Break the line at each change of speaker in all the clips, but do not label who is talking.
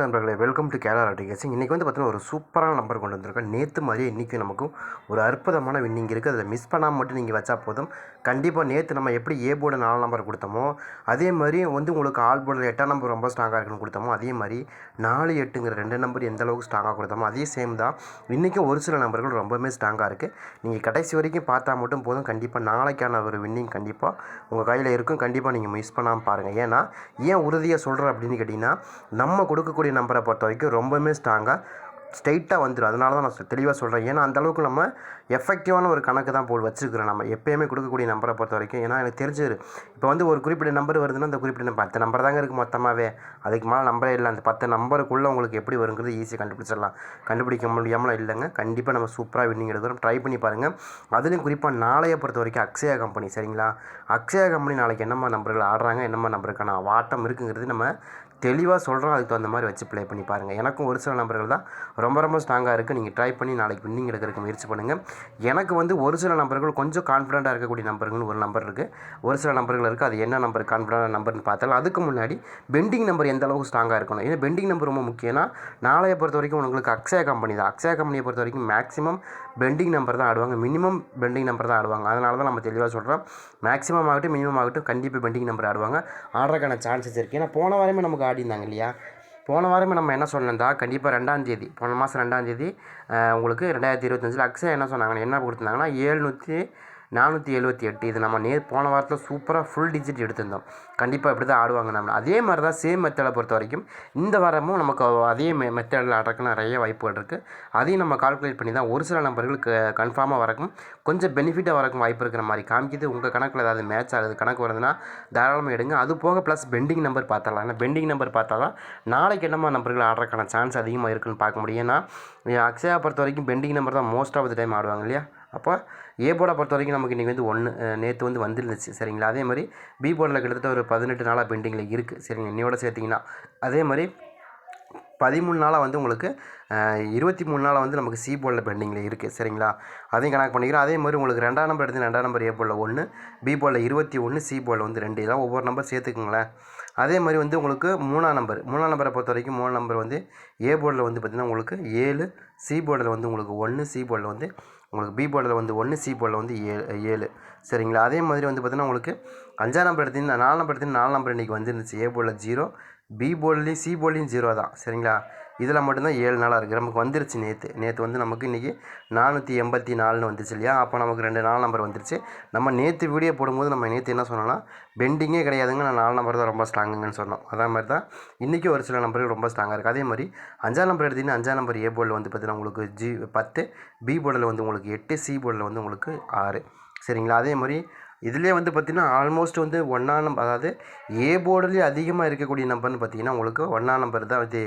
நண்பர்களே welcome to Kerala டிகேசிங் இன்றைக்கி வந்து பார்த்தீங்கன்னா ஒரு சூப்பரான நம்பர் கொண்டு வந்திருக்கோம். நேற்று மாதிரியே இன்றைக்கும் நமக்கும் ஒரு அற்புதமான வின்னிங் இருக்குது அதை மிஸ் பண்ணாமல் மட்டும் நீங்கள் வச்சா போதும். கண்டிப்பாக நேற்று நம்ம எப்படி ஏ போர்டு நாலு நம்பர் கொடுத்தோமோ அதே மாதிரி வந்து உங்களுக்கு ஆல் போர்டில் எட்டாம் நம்பர் ரொம்ப ஸ்ட்ராங்காக இருக்குன்னு கொடுத்தோமோ அதே மாதிரி நாலு எட்டுங்கிற ரெண்டு நம்பர் எந்த அளவுக்கு ஸ்ட்ராங்காக கொடுத்தோமோ அதே சேம் தான். இன்றைக்கும் ஒரு சில நம்பர்கள் ரொம்பவுமே ஸ்ட்ராங்காக இருக்குது நீங்கள் கடைசி வரைக்கும் பார்த்தா மட்டும் போதும். கண்டிப்பாக நாளைக்கான ஒரு வின்னிங் கண்டிப்பாக உங்கள் கையில் இருக்கும். கண்டிப்பாக நீங்கள் மிஸ் பண்ணாமல் பாருங்கள் ஏன்னா ஏன் உறுதியாக சொல்கிறேன் அப்படின்னு கேட்டிங்கன்னா நம்ம கொடுக்கக்கூடிய நம்பரை பொறுத்த வரைக்கும் ரொம்பவுமே ஸ்ட்ராங்காக ஸ்ட்ரைட்டாக வந்துடும் அதனால தான் நான் தெளிவாக சொல்கிறேன் ஏன்னா அந்த அளவுக்கு நம்ம எஃபெக்டிவான ஒரு கணக்கு தான் போல் வச்சுருக்கிறோம் நம்ம. எப்போயுமே கொடுக்கக்கூடிய நம்பரை பொறுத்த வரைக்கும். ஏன்னா எனக்கு தெரிஞ்சிரு இப்போ வந்து ஒரு குறிப்பிட்ட நம்பர் வருதுன்னா அந்த குறிப்பிட்ட பத்து நம்பர் தாங்க இருக்குது மொத்தமாகவே அதுக்கு மேலே நம்பரே இல்லை. அந்த பத்து நம்பருக்குள்ளே உங்களுக்கு எப்படி வருங்கிறது ஈஸியாக கண்டுபிடிச்சிடலாம். கண்டுபிடிக்க முடியாமலாம் இல்லைங்க. கண்டிப்பாக நம்ம சூப்பராக வின்னிங் எடுக்கிறோம். ட்ரை பண்ணி பாருங்கள் அதுலேயும் குறிப்பாக நாளைய பொறுத்த வரைக்கும் அக்ஷயா கம்பெனி சரிங்களா? அக்ஷயா கம்பெனி நாளைக்கு என்னம்மா நம்பர்கள் ஆடுறாங்க? என்னம்மா நம்பருக்கான வாட்டம் இருக்குங்கிறது நம்ம தெளிவாக சொல்கிறோம் அதுக்கு தகுந்த மாதிரி வச்சு ப்ளே பண்ணி பாருங்கள் எனக்கும் ஒரு சில நம்பர்கள் தான் ரொம்ப ரொம்ப ஸ்ட்ராங்காக இருக்குது நீங்கள் ட்ரை பண்ணி நாளைக்கு வின்னிங் எடுக்கிறதுக்கு முயற்சி பண்ணுங்கள் எனக்கு வந்து ஒரு சில நம்பர்கள் கொஞ்சம் கான்ஃபிடண்ட்டாக இருக்கக்கூடிய நம்பர்கள்னு ஒரு நம்பர் இருக்குது ஒரு சில நம்பர்கள் இருக்குது அது என்ன நம்பர் கான்ஃபிடண்டான நம்பர்னு பார்த்தாலும் அதுக்கு முன்னாடி பெண்டிங் நம்பர் எந்த அளவுக்கு ஸ்ட்ராங்காக இருக்கணும்? ஏன்னா பெண்டிங் நம்பர் ரொம்ப முக்கியம்னா நாளைய பொறுத்த வரைக்கும் உங்களுக்கு அக்ஷயா கம்பெனி தான். அக்ஷயா கம்பெனியை பொறுத்த வரைக்கும் மேக்ஸிமம் பெண்டிங் நம்பர் தான் ஆடுவாங்க. மினிமம் பெண்டிங் நம்பர் தான் ஆடுவாங்க. அதனால தான் நம்ம தெளிவாக சொல்கிறோம் மேக்ஸிமம் ஆகட்டும் மினிமம் ஆகட்டும் கண்டிப்பாக பெண்டிங் நம்பர் ஆடுவாங்க. ஆடுறதுக்கான சான்சஸ் இருக்குது ஏன்னா போன வாரமே நமக்கு ஆடிருந்தாங்க இல்லையா? போன வாரமே நம்ம என்ன சொன்னோம்டா? கண்டிப்பாக ரெண்டாம் தேதி போன மாதம் ரெண்டாம் தேதி உங்களுக்கு ரெண்டாயிரத்தி இருபத்தஞ்சில் அக்ஸா என்ன சொன்னாங்கன்னா என்ன கொடுத்துருந்தாங்கன்னா ஏழ்நூற்றி நானூற்றி எழுபத்தி எட்டு. இது நம்ம நேர் போன வாரத்தில் சூப்பராக ஃபுல் டிஜிட் எடுத்திருந்தோம். கண்டிப்பாக இப்படி தான் ஆடுவாங்க நம்ம அதே மாதிரி தான் சேம் மெத்தடை பொறுத்த வரைக்கும் இந்த வாரமும் நமக்கு அதே மெ மெத்தடில் ஆடுறதுக்கு நிறைய வாய்ப்புகள் இருக்குது அதையும் நம்ம கால்குலேட் பண்ணி தான் ஒரு சில நம்பர்களுக்கு கன்ஃபார்மாக வரக்கும் கொஞ்சம் பெனிஃபிட்டாக வரக்கும் வாய்ப்பு இருக்கிற மாதிரி காமிக்குது. உங்கள் கணக்கில் ஏதாவது மேட்ச் ஆகுது கணக்கு வருதுன்னா தாராளமாக எடுங்க. அது போக ப்ளஸ் பெண்டிங் நம்பர் பார்த்தரலாம் ஏன்னா பெண்டிங் நம்பர் பார்த்தா தான் நாளைக்கு என்னமா நம்பர்கள் ஆடுறதுக்கான சான்ஸ் அதிகமாக இருக்குன்னு பார்க்க முடியும். ஏன்னா அக்ஷயா பொறுத்த வரைக்கும் பெண்டிங் நம்பர் தான் மோஸ்ட் ஆஃப் த டைம் ஆடுவாங்க இல்லையா? அப்போ ஏ போர்டை பொறுத்த வரைக்கும் நமக்கு இன்றைக்கி வந்து ஒன்று நேற்று வந்து வந்துருந்துச்சு. சரிங்களா? அதே மாதிரி பி போர்டில் கிட்டத்தட்ட ஒரு பதினெட்டு நாளாக பெண்டிங்கில் இருக்குது சரிங்க இன்னையோட சேர்த்திங்கன்னா. அதே மாதிரி பதிமூணு நாளாக வந்து உங்களுக்கு இருபத்தி மூணு நாளாக வந்து நமக்கு சி போர்டில் பெண்டிங்கில் இருக்குது சரிங்களா? அதையும் கணக்கு பண்ணிக்கிறோம். அதே மாதிரி உங்களுக்கு ரெண்டாம் நம்பர் எடுத்து ரெண்டாம் நம்பர் ஏ போர்டில் ஒன்று பி போர்டில் இருபத்தி ஒன்று சி போர்டில் வந்து ரெண்டு. இதெல்லாம் ஒவ்வொரு நம்பர் சேர்த்துக்குங்களேன். அதே மாதிரி வந்து உங்களுக்கு மூணாம் நம்பர் மூணாம் நம்பரை பொறுத்த வரைக்கும் மூணாம் நம்பர் வந்து ஏ போர்டில் வந்து பார்த்திங்கன்னா உங்களுக்கு ஏழு சி போர்டில் வந்து உங்களுக்கு ஒன்று சி போர்டில் வந்து உங்களுக்கு பி போர்டில் வந்து ஒன்று சி போர்டில் வந்து ஏழு ஏழு. சரிங்களா? அதே மாதிரி வந்து பார்த்திங்கன்னா உங்களுக்கு அஞ்சாம் நம்பர் எடுத்திங்கன்னா நாலு நம்பர் எடுத்திங்கன்னா நாலு நம்பர் இன்றைக்கி வந்துருந்துச்சு. ஏ போர்டில் ஜீரோ பி போர்ட்லேயும் சி போர்ட்லேயும் ஜீரோ தான். சரிங்களா? இதில் மட்டும்தான் ஏழு நாளாக இருக்குது. நமக்கு வந்துருச்சு நேற்று நேற்று வந்து நமக்கு இன்றைக்கி நானூற்றி எண்பத்தி நாலுன்னு வந்துச்சு இல்லையா? அப்போ நமக்கு ரெண்டு நாலு நம்பர் வந்துருச்சு. நம்ம நேற்று வீடியோ போடும்போது நம்ம நேற்று என்ன சொன்னோம்னா பெண்டிங்கே கிடையாதுங்க. நான் நாலு நம்பர் தான் ரொம்ப ஸ்ட்ராங்குங்கன்னு சொன்னோம். அதே மாதிரி தான் இன்றைக்கி ஒரு சில நம்பர்கள் ரொம்ப ஸ்ட்ராங்காக இருக்குது. அதே மாதிரி அஞ்சாம் நம்பர் எடுத்திங்கன்னா அஞ்சாம் நம்பர் ஏ போர்டில் வந்து பார்த்தீங்கன்னா உங்களுக்கு ஜி பத்து பி போர்டில் வந்து உங்களுக்கு எட்டு சி போர்டில் வந்து உங்களுக்கு ஆறு. சரிங்களா? அதே மாதிரி இதுலேயே வந்து பார்த்திங்கன்னா ஆல்மோஸ்ட் வந்து ஒன்றா நம்பர் அதாவது ஏ போர்டுலேயே அதிகமாக இருக்கக்கூடிய நம்பர்னு பார்த்தீங்கன்னா உங்களுக்கு ஒன்றா நம்பர் தான் வந்து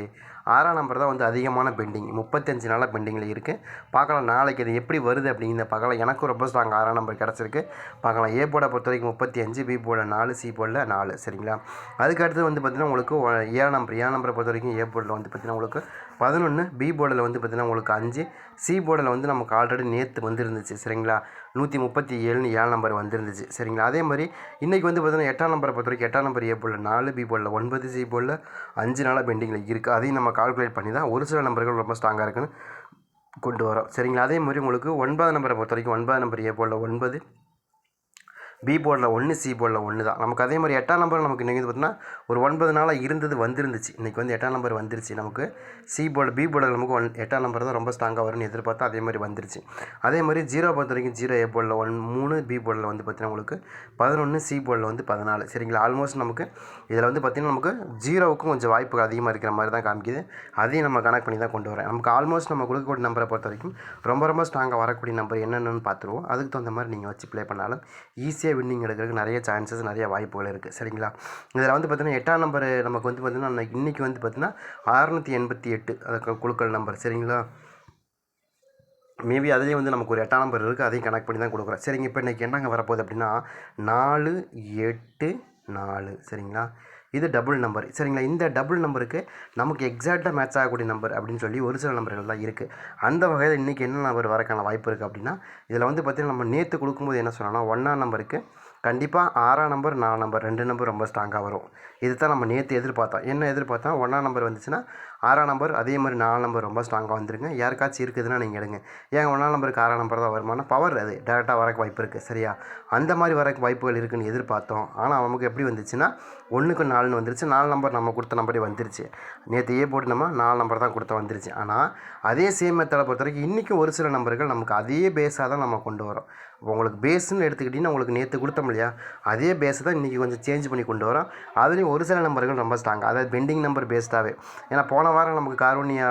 ஆறாம் நம்பர் தான் வந்து அதிகமான பெண்டிங் முப்பத்தஞ்சு நாளாக பெண்டிங்கில் இருக்குது பார்க்கலாம் நாளைக்கு அது எப்படி வருது அப்படிங்கிறத பார்க்கலாம். எனக்கும் ரொம்ப ஸ்ட்ராங் ஆறாம் நம்பர் கிடச்சிருக்கு. பார்க்கலாம். ஏ போர்டை பொறுத்த வரைக்கும் முப்பத்தி அஞ்சு பி போர்டில் நாலு சி போர்டில் நாலு. சரிங்களா? அதுக்கடுத்து வந்து பார்த்திங்கன்னா உங்களுக்கு ஏழாம் நம்பர் ஏழாம் நம்பரை பொறுத்த வரைக்கும் ஏ போர்டில் வந்து பார்த்திங்கன்னா உங்களுக்கு பதினொன்று பி போர்டில் வந்து பார்த்திங்கன்னா உங்களுக்கு அஞ்சு சி போர்டில் வந்து நமக்கு ஆல்ரெடி நேற்று வந்துருந்துச்சு. சரிங்களா? நூற்றி முப்பத்தி ஏழுன்னு ஏழு நம்பர் வந்துருந்துச்சு. சரிங்களா? அதே மாதிரி இன்றைக்கி வந்து பார்த்திங்கன்னா எட்டாம் நம்பரை பொறுத்த வரைக்கும் எட்டாம் நம்பர் ஏ போர்டில் நாலு பி போர்டில் ஒன்பது சி போர்டில் அஞ்சு நாளாக பெண்டிங்கில் இருக்குது அதையும் நம்ம கால்குலேட் பண்ணி தான் ஒரு சில நம்பர்கள் ரொம்ப ஸ்ட்ராங்காக இருக்குன்னு கொண்டு வரோம். சரிங்களா? அதே மாதிரி உங்களுக்கு ஒன்பது நம்பரை பொறுத்த வரைக்கும் ஒன்பது நம்பர் ஏ போல் ஒன்பது பி போர்டில் ஒன்று சி போர்டில் ஒன்று தான் நமக்கு அதே மாதிரி எட்டாம் நம்பர் நமக்கு இன்றைக்கி வந்து பார்த்தீங்கன்னா ஒரு ஒன்பது நாளாக இருந்தது வந்துருந்துச்சு. இன்றைக்கி வந்து எட்டாம் நம்பர் வந்துருச்சு. நமக்கு சி போர்டு பி போர்டில் நமக்கு ஒன் எட்டாம் நம்பர் தான் ரொம்ப ஸ்ட்ராங்காக வரும்னு எதிர்பார்த்தா அதே மாதிரி வந்துருச்சு. அதே மாதிரி ஜீரோ பொறுத்த வரைக்கும் ஜீரோ ஏ போர்டில் ஒன் மூணு பி போர்டில் வந்து பார்த்தீங்கன்னா உங்களுக்கு பதினொன்று சி போர்டில் வந்து பதினாலு. சரிங்களா? ஆல்மோஸ்ட் நமக்கு இதில் வந்து பார்த்திங்கன்னா நமக்கு ஜீரோவுக்கும் கொஞ்சம் வாய்ப்பு அதிகமாக இருக்கிற மாதிரி தான் காமிக்குது. அதையும் நம்ம கனெக்ட் பண்ணி தான் கொண்டு வரேன் நமக்கு ஆல்மோஸ்ட் நம்ம கொடுக்கக்கூடிய நம்பரை பொறுத்த வரைக்கும் ரொம்ப ரொம்ப ஸ்ட்ராங்காக வரக்கூடிய நம்பர் என்னென்னு பார்த்துருவோம் அதுக்கு தகுந்த மாதிரி நீங்கள் வச்சு ப்ளே பண்ணாலும் ஈஸியாக வின்னிங் எடுக்கிறதுக்கு நிறைய சான்சஸ் நிறைய வாய்ப்புகள் இருக்குது சரிங்களா? இதில் வந்து பார்த்திங்கன்னா எட்டாம் நம்பர் நமக்கு வந்து பார்த்திங்கன்னா இன்றைக்கி வந்து பார்த்திங்கன்னா அறுநூற்றி எண்பத்தி எட்டு அது குழுக்கள் நம்பர் சரிங்களா? மேபி அதுலேயே வந்து நமக்கு ஒரு எட்டாம் நம்பர் இருக்குது அதையும் கனெக்ட் பண்ணி தான் கொடுக்குறேன் சரிங்க இப்போ இன்றைக்கி என்னங்க வரப்போகுது அப்படின்னா நாலு எட்டு நாலு. சரிங்களா? இது டபுள் நம்பர் சரிங்களா? இந்த டபுள் நம்பருக்கு நமக்கு எக்ஸாக்டாக மேட்ச் ஆகக்கூடிய நம்பர் அப்படின்னு சொல்லி ஒரு சில நம்பர்கள் தான் இருக்குது அந்த வகையில் இன்றைக்கி என்ன நம்பர் வரக்கான வாய்ப்பு இருக்குது அப்படின்னா இதில் வந்து பார்த்திங்கன்னா நம்ம நேற்று கொடுக்கும்போது என்ன சொன்னோம்னா ஒன்றாம் நம்பருக்கு கண்டிப்பாக ஆறாம் நம்பர் நாலாம் நம்பர் ரெண்டு நம்பர் ரொம்ப ஸ்ட்ராங்காக வரும். இது தான் நம்ம நேற்று எதிர்பார்த்தோம். என்ன எதிர்பார்த்தோம்? ஒன்றாம் நம்பர் வந்துச்சுன்னா ஆறாம் நம்பர் அதே மாதிரி நாலு நம்பர் ரொம்ப ஸ்ட்ராங்காக வந்துருங்க யாருக்காச்சும் இருக்குதுன்னா நீங்கள் எடுங்க. ஏன் ஒன்றாம் நம்பருக்கு ஆறாம் நம்பர் தான் வருமானம்? பவர் அது. டேரெக்டாக வரக்கு வாய்ப்பு இருக்குது சரியா? அந்த மாதிரி வரக்கு வாய்ப்புகள் இருக்குன்னு எதிர்பார்த்தோம். ஆனால் நமக்கு எப்படி வந்துச்சுன்னா ஒன்றுக்கு நாலுன்னு வந்துருச்சு. நாலு நம்பர் நம்ம கொடுத்த நம்பரே வந்துருச்சு. நேற்று ஏ போட்டு நம்ம நாலு நம்பர் தான் கொடுத்த வந்துருச்சு. ஆனால் அதே சேம் மெத்தடை பொறுத்த வரைக்கும் இன்றைக்கும் ஒரு சில நம்பர்கள் நமக்கு அதே பேஸாக தான் நம்ம கொண்டு வரோம். உங்களுக்கு பேஸ்ன்னு எடுத்துக்கிட்டிங்கன்னா உங்களுக்கு நேற்று கொடுத்தோம் இல்லையா? அதே பேஸை தான் இன்றைக்கி கொஞ்சம் சேஞ்ச் பண்ணி கொண்டு வரோம். அதுலேயும் ஒரு சில நம்பர்கள் ரொம்ப ஸ்ட்ராங் அதாவது பெண்டிங் நம்பர் பேஸ்டாகவே ஏன்னா போன வாரம் நமக்கு காரூணியா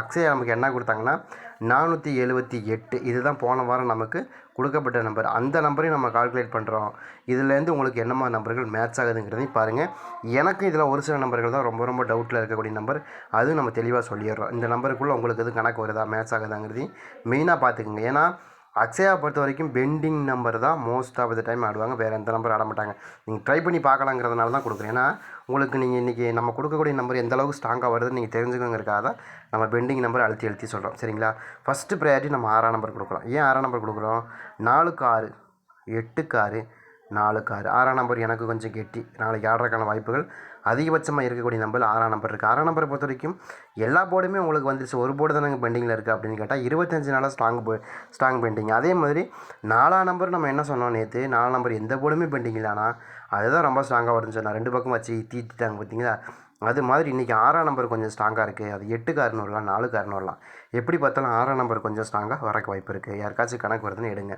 அக்ஷயா நமக்கு என்ன கொடுத்தாங்கன்னா நானூற்றி எழுபத்தி எட்டு. இதுதான் போன வாரம் நமக்கு கொடுக்கப்பட்ட நம்பர். அந்த நம்பரையும் நம்ம கால்குலேட் பண்ணுறோம் இதுலேருந்து உங்களுக்கு என்ன மாதிரி நம்பர்கள் மேட்ச் ஆகுதுங்கிறதையும் பாருங்கள் எனக்கு இதில் ஒரு சில நம்பர்கள் தான் ரொம்ப ரொம்ப டவுட்டில் இருக்கக்கூடிய நம்பர். அதுவும் நம்ம தெளிவாக சொல்லிடுறோம். இந்த நம்பருக்குள்ளே உங்களுக்கு எதுவும் கணக்கு வருதா மேட்ச் ஆகுதாங்கிறதையும் மெயினாக பார்த்துக்குங்க. ஏன்னா அக்ஷயா பொறுத்த வரைக்கும் பெண்டிங் நம்பர் தான் மோஸ்ட் ஆஃப் த டைம் ஆடுவாங்க. வேறு எந்த நம்பர் ஆட மாட்டாங்க. நீங்கள் ட்ரை பண்ணி பார்க்கலாங்கிறதுனால தான் கொடுக்குறேன். ஏன்னா உங்களுக்கு நீங்கள் இன்றைக்கி நம்ம கொடுக்கக்கூடிய நம்பர் எந்த அளவுக்கு ஸ்ட்ராங்காக வருதுன்னு நீங்கள் தெரிஞ்சுக்கோங்கிறக்காக தான் நம்ம பெண்டிங் நம்பர் அழுத்தி அழுத்தி சொல்கிறோம் சரிங்களா? ஃபஸ்ட்டு ப்ரையாரிட்டி நம்ம ஆறாம் நம்பர் கொடுக்குறோம். ஏன் ஆறாம் நம்பர் கொடுக்குறோம்? நாலுக்கு ஆறு எட்டுக்கு ஆறு நாலுக்கு ஆறு ஆறாம் நம்பர் எனக்கு கொஞ்சம் கெட்டி. நாளைக்கு ஆடுறதுக்கான வாய்ப்புகள் அதிகபட்சமாக இருக்கக்கூடிய நம்பர் ஆறாம் நம்பர் இருக்குது ஆறாம் நம்பரை பொறுத்த வரைக்கும் எல்லா போர்டுமே உங்களுக்கு வந்துருச்சு ஒரு போர்டு தானே பெண்டிங்கில் இருக்குது அப்படின்னு கேட்டால் இருபத்தஞ்சு நாளாக ஸ்ட்ராங் ஸ்ட்ராங் பெண்டிங் அதே மாதிரி நாலாம் நம்பர் நம்ம என்ன சொன்னோம் நேற்று நாலாம் நம்பர் எந்த போர்டுமே பெண்டிங் இல்லை ஆனால் அதுதான் ரொம்ப ஸ்ட்ராங்காக வருதுன்னு சொன்னால் ரெண்டு பக்கம் வச்சு தீட்டிட்டாங்க பார்த்தீங்களா அது மாதிரி இன்றைக்கி ஆறாம் நம்பர் கொஞ்சம் ஸ்ட்ராங்காக இருக்குது அது எட்டுக்கு வரலாம் நாலுக்கு வரலாம் எப்படி பார்த்தாலும் ஆறாம் நம்பர் கொஞ்சம் ஸ்ட்ராங்காக வரக்கு வாய்ப்பு இருக்குது யாருக்காச்சும் கணக்கு வருதுன்னு எடுங்க.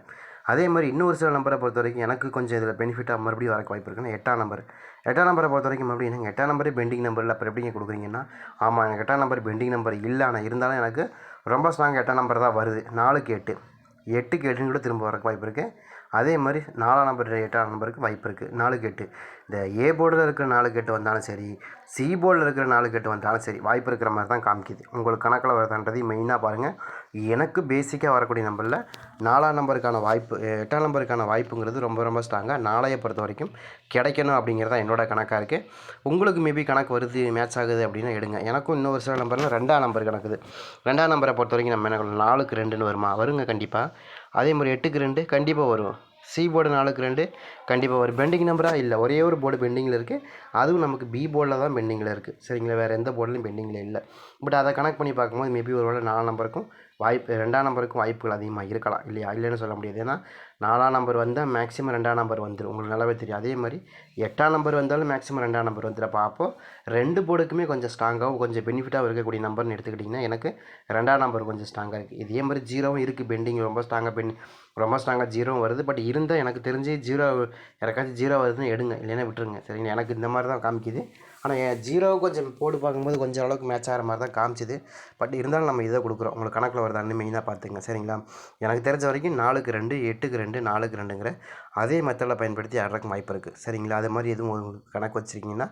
அதே மாதிரி இன்னொரு சில நம்பரை பொறுத்த வரைக்கும் எனக்கு கொஞ்சம் இதில் பெனிஃபிட்டாக மறுபடியும் வரக்கு வாய்ப்பு இருக்குன்னா எட்டாம் நம்பர். எட்டாம் நம்பரை பொறுத்த வரைக்கும் மறுபடியும் எனக்கு எட்டாம் நம்பரே பெண்டிங் நம்பரில் அப்புறம் எப்படிங்க கொடுக்குறீங்கன்னா? ஆமாம் எனக்கு எட்டாம் நம்பர் பெண்டிங் நம்பர் இல்லை. ஆனால் இருந்தாலும் எனக்கு ரொம்ப ஸ்ட்ராங் எட்டாம் நம்பர் தான் வருது. நாலுக்கு எட்டு. எட்டுக்கு எட்டுன்னு கூட திரும்ப வரக்கு வாய்ப்பு இருக்குது அதே மாதிரி நாலாம் நம்பர் எட்டாம் நம்பருக்கு வாய்ப்பு இருக்குது நாலுக்கு எட்டு இந்த ஏ போர்டில் இருக்கிற நாலுக்கு எட்டு வந்தாலும் சரி சி போர்டில் இருக்கிற நாலுக்கு எட்டு வந்தாலும் சரி வாய்ப்பு இருக்கிற மாதிரி தான் காமிக்குது. உங்களுக்கு கணக்கில் வருதான்றதையும் மெயினாக பாருங்கள் எனக்கு பேசிக்காக வரக்கூடிய நம்பரில் நாலாம் நம்பருக்கான வாய்ப்பு எட்டாம் நம்பருக்கான வாய்ப்புங்கிறது ரொம்ப ரொம்ப ஸ்ட்ராங்காக நாளையை பொறுத்த வரைக்கும் கிடைக்கணும் அப்படிங்கிறது தான் என்னோட கணக்காக இருக்குது உங்களுக்கு மேபி கணக்கு வருது மேட்ச் ஆகுது அப்படின்னா எடுங்க. எனக்கும் இன்னொரு சில நம்பரில் ரெண்டாம் நம்பர் கணக்குது. ரெண்டாம் நம்பரை பொறுத்த வரைக்கும் நம்ம என்ன நாலுக்கு ரெண்டுன்னு வருமா? வருங்க கண்டிப்பாக அதே மாதிரி எட்டுக்கு ரெண்டு கண்டிப்பாக வரும். சி போர்டு நாலுக்கு ரெண்டு கண்டிப்பாக வரும். பெண்டிங் நம்பராக இல்லை. ஒரே ஒரு போர்டு பெண்டிங்கில் இருக்குது அதுவும் நமக்கு பி போர்டில் தான் பெண்டிங்கில் இருக்குது சரிங்களா? வேறு எந்த போர்டிலும் பெண்டிங்கில் இல்லை. பட் அதை கனெக்ட் பண்ணி பார்க்கும்போது மேபி ஒரு வேளை நாலு நம்பருக்கும் வாய்ப்பு ரெண்டாம் நம்பருக்கும் வாய்ப்புகள் அதிகமாக இருக்கலாம் இல்லையா? இல்லைன்னு சொல்ல முடியாது. ஏன்னா நாலாம் நம்பர் வந்தால் மேக்ஸிமம் ரெண்டாம் நம்பர் வந்துடும் உங்களுக்கு நல்லாவே தெரியும். அதே மாதிரி எட்டாம் நம்பர் வந்தாலும் மேக்ஸிமம் ரெண்டாம் நம்பர் வந்துடும் அப்போ அப்போ ரெண்டு போர்டுக்குமே கொஞ்சம் ஸ்ட்ராங்காகவும் கொஞ்சம் பெனிஃபிட்டாக இருக்கக்கூடிய நம்பர்னு எடுத்துக்கிட்டிங்கன்னா எனக்கு ரெண்டாம் நம்பர் கொஞ்சம் ஸ்ட்ராங்காக இருக்குது இதே மாதிரி ஜீரோவும் இருக்குது பெண்டிங் ரொம்ப ஸ்ட்ராங்காக பெண் ரொம்ப ஸ்ட்ராங்காக ஜீரோவும் வருது. பட் இருந்தால் எனக்கு தெரிஞ்சு ஜீரோ யாருக்காச்சும் ஜீரோ வருதுன்னு எடுங்க. இல்லைன்னா விட்டுருங்க. சரிங்களா? எனக்கு இந்த மாதிரி தான் காமிக்குது. ஆனால் என் ஜீரோவை கொஞ்சம் போட்டு பார்க்கும்போது கொஞ்சம் அளவுக்கு மேட்ச் ஆகிற மாதிரி தான் காமிச்சிது. பட் இருந்தாலும் நம்ம இதை கொடுக்குறோம். உங்களுக்கு கணக்கில் வருதான்னு மெயினாக பார்த்துங்க சரிங்களா? எனக்கு தெரிஞ்ச வரைக்கும் நாலுக்கு ரெண்டு எட்டுக்கு ரெண்டு ரெண்டு நாலுக்கு ரெண்டுங்கிற அதே மெத்தடில் பயன்படுத்தி ஆடுறதுக்கு வாய்ப்பு இருக்குது சரிங்களா? அது மாதிரி எதுவும் உங்களுக்கு கணக்கு வச்சுருக்கீங்கன்னா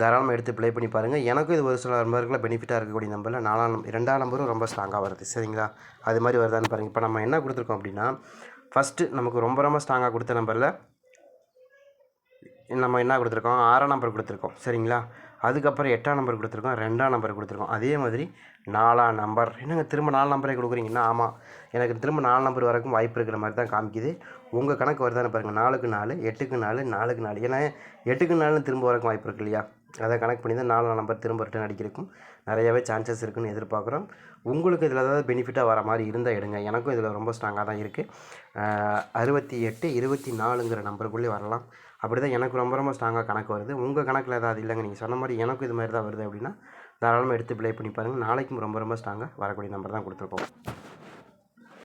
தாராளமாக எடுத்து ப்ளே பண்ணி பாருங்கள் எனக்கும் இது ஒரு சில நம்பருக்குள்ள பெனிஃபிட்டாக இருக்கக்கூடிய நம்பரில் நாலாம் நம்பர் ரெண்டாம் நம்பரும் ரொம்ப ஸ்ட்ராங்காக வருது. சரிங்களா? அது மாதிரி வருதான்னு பாருங்கள் இப்போ நம்ம என்ன கொடுத்துருக்கோம் அப்படின்னா ஃபஸ்ட்டு நமக்கு ரொம்ப ரொம்ப ஸ்ட்ராங்காக கொடுத்த நம்பரில் நம்ம என்ன கொடுத்துருக்கோம்? ஆறாம் நம்பர் கொடுத்துருக்கோம். சரிங்களா? அதுக்கப்புறம் எட்டாம் நம்பர் கொடுத்துருக்கோம் ரெண்டாம் நம்பர் கொடுத்துருக்கோம். அதே மாதிரி நாலாம் நம்பர் என்னங்க திரும்ப நாலு நம்பரே கொடுக்குறீங்கன்னா ஆமாம் எனக்கு திரும்ப நாலு நம்பர் வரைக்கும் வாய்ப்பு இருக்கிற மாதிரி தான் காமிக்குது. உங்கள் கணக்கு வருதானே பாருங்கள் நாலுக்கு நாலு எட்டுக்கு நாலு நாலுக்கு நாலு. ஏன்னா எட்டுக்கு நாலுன்னு திரும்ப வரைக்கும் வாய்ப்பு இருக்கு இல்லையா? அதை கணக்கு பண்ணி தான் நாலாம் நம்பர் திரும்ப ரிட்டன் அடிக்கிறக்கும் நிறையவே சான்சஸ் இருக்குதுன்னு எதிர்பார்க்குறோம். உங்களுக்கு இதில் ஏதாவது பெனிஃபிட்டாக வர மாதிரி இருந்தால் எடுங்க. எனக்கும் இதில் ரொம்ப ஸ்ட்ராங்காக தான் இருக்குது அறுபத்தி எட்டு இருபத்தி நாலுங்கிற நம்பருக்குள்ளே வரலாம். அப்படி தான் எனக்கு ரொம்ப ரொம்ப ஸ்ட்ராங்காக கணக்கு வருது. உங்கள் கணக்கில் ஏதாவது இல்லைங்க. நீங்கள் சொன்ன மாதிரி எனக்கும் இது மாதிரி தான் வருது அப்படின்னா தாராளமாக எடுத்து ப்ளே பண்ணி பாருங்கள் நாளைக்கும் ரொம்ப ரொம்ப ஸ்ட்ராங்காக வரக்கூடிய நம்பர் தான் கொடுத்துருக்கோம்